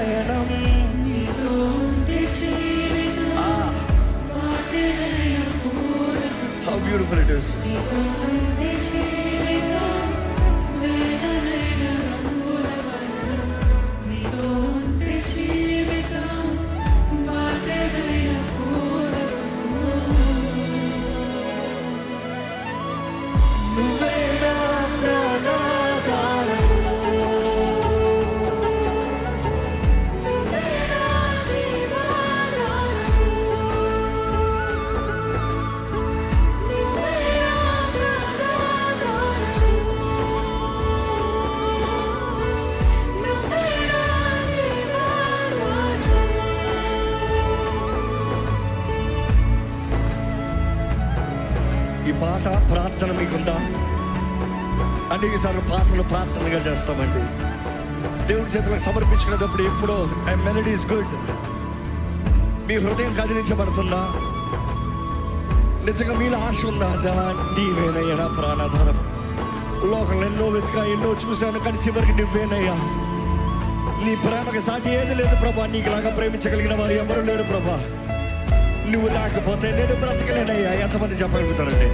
పయనం నీతో ఉంటే జీవితం బాటెలైన ఈ పాట ప్రార్థన మీకుందా? అనేకసార్లు పాటలు ప్రార్థనగా చేస్తామండి. దేవుడి చేతులకు సమర్పించుకునేటప్పుడు ఎప్పుడో మెలడీ ఇస్ గుడ్ మీ హృదయం కదిలించబడుతుందా? నిజంగా మీలో ఆశ ఉందా? దేవా నీవేనయ్యా నా ప్రాణాధారం. లోకంలో ఎన్నో వెతుకా ఎన్నో చూశాను కానీ చివరికి నువ్వేనయ్యా. నీ ప్రేమకి సాటి ఏది లేదు ప్రభా. నీకు లాగా ప్రేమించగలిగిన వారు ఎవరు లేరు ప్రభా. నువ్వు లేకపోతే నేను బ్రతకలేనయ్యా. ఎంతమంది చెప్పగలుగుతారండి?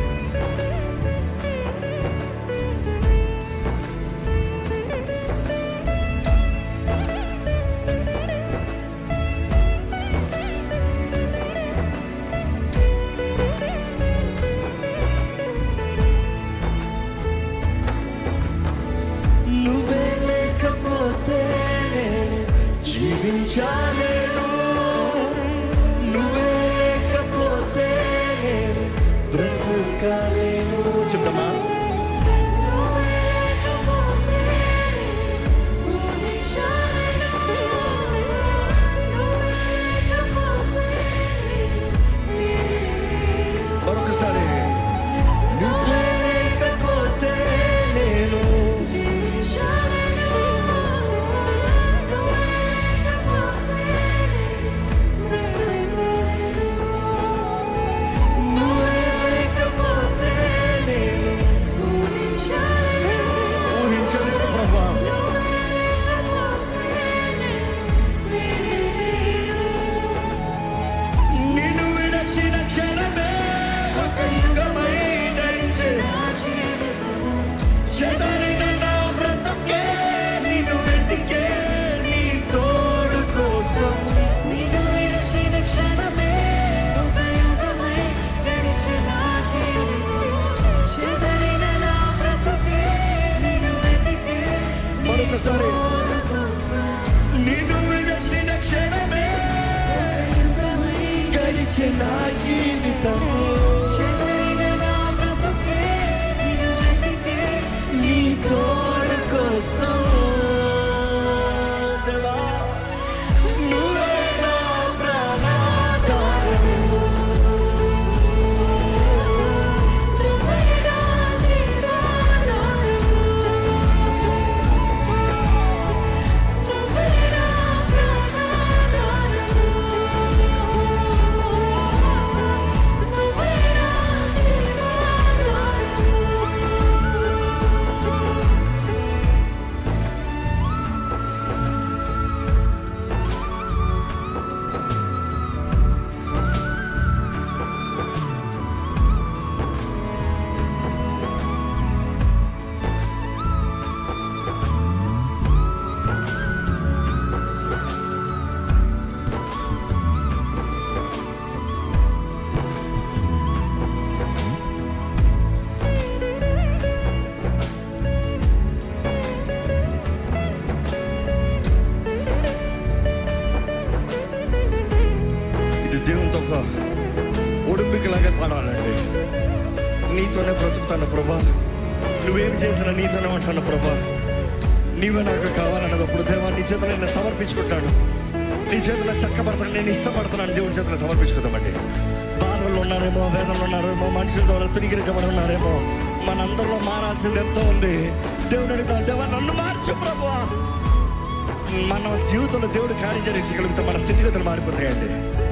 నువ్వే నీ నిన్ను విడచిన క్షణమే గడిచిన జీవితం దేవునితో ఒక ఒడిపికలాగా పాడాలండి. నీతోనే బ్రతుకుతాను ప్రభా. నువ్వేం చేసినా నీతోనే ఉంటాను ప్రభా. నీవే నాకు కావాలన్నప్పుడు దేవా నీ చేతులు నేను సమర్పించుకుంటాను. నీ చేతుల చక్కబడతాను. నేను ఇష్టపడుతున్నాను. దేవుని చేతులు సమర్పించుకుందామండి. బాధలు ఉన్నారేమో వేదనలు ఉన్నారేమో మనుషుల ద్వారా తిరిగిరించబడి ఉన్నారేమో మనందరిలో మారాల్సింది ఎంతో ఉంది. దేవుడు అడుగుతా దేవా నన్ను మార్చు ప్రభు. మన జీవితంలో దేవుడు కార్యం జరిగించగలిగితే మన స్థితిగతులు మారిపోతాయండి.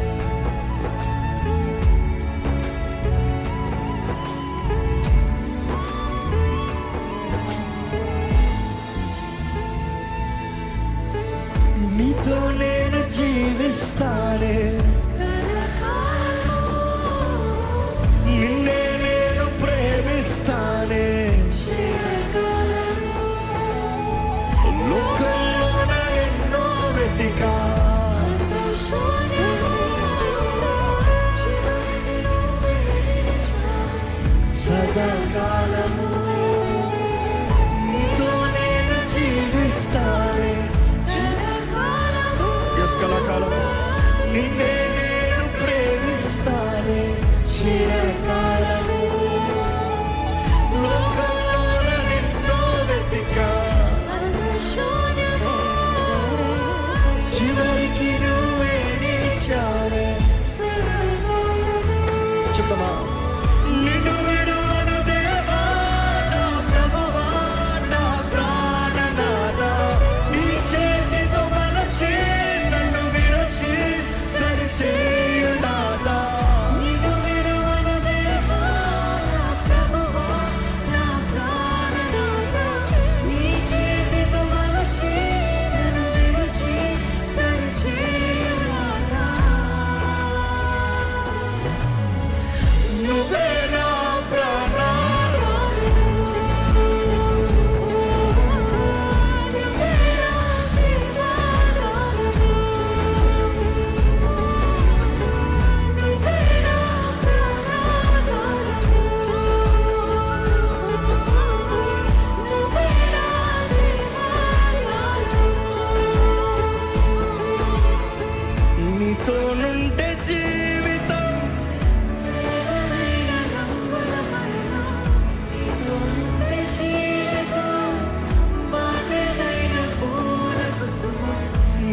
చివరికి నువ్వే నిలిచావే. చెప్పమా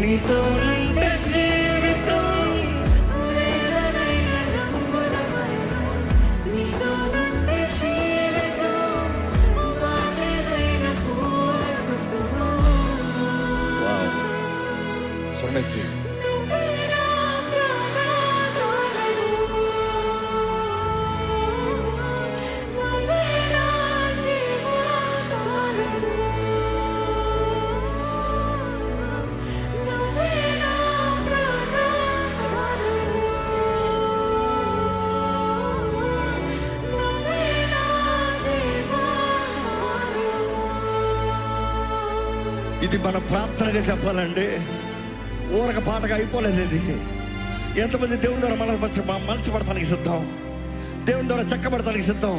你走。ఇది మన ప్రార్థనగా చెప్పాలండి. ఊరక పాటగా అయిపోలేదు ఇది. ఎంతమంది దేవుని ద్వారా మనల్ని మంచి పడతానికి సిద్ధం. దేవుని ద్వారా చెక్కబడతానికి సిద్ధం.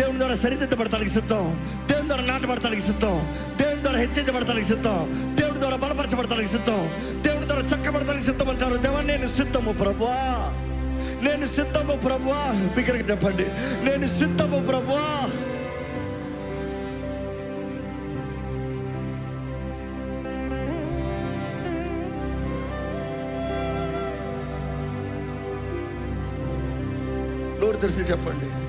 దేవుని ద్వారా సరిదిద్దబడతానికి సిద్ధం. దేవుని ద్వారా నాటబడతానికి సిద్ధం. దేవుని ద్వారా హెచ్చించబడతానికి సిద్ధం. దేవుని ద్వారా బలపరచబడతానికి సిద్ధం. దేవుని ద్వారా చెక్కబడతానికి సిద్ధం అంటారు. దేవా నేను సిద్ధము ప్రభువా. నేను సిద్ధము ప్రభువా. బిగ్గరగా చెప్పండి. నేను సిద్ధము ప్రభువా. నోరు తెరిచి చెప్పండి. నీ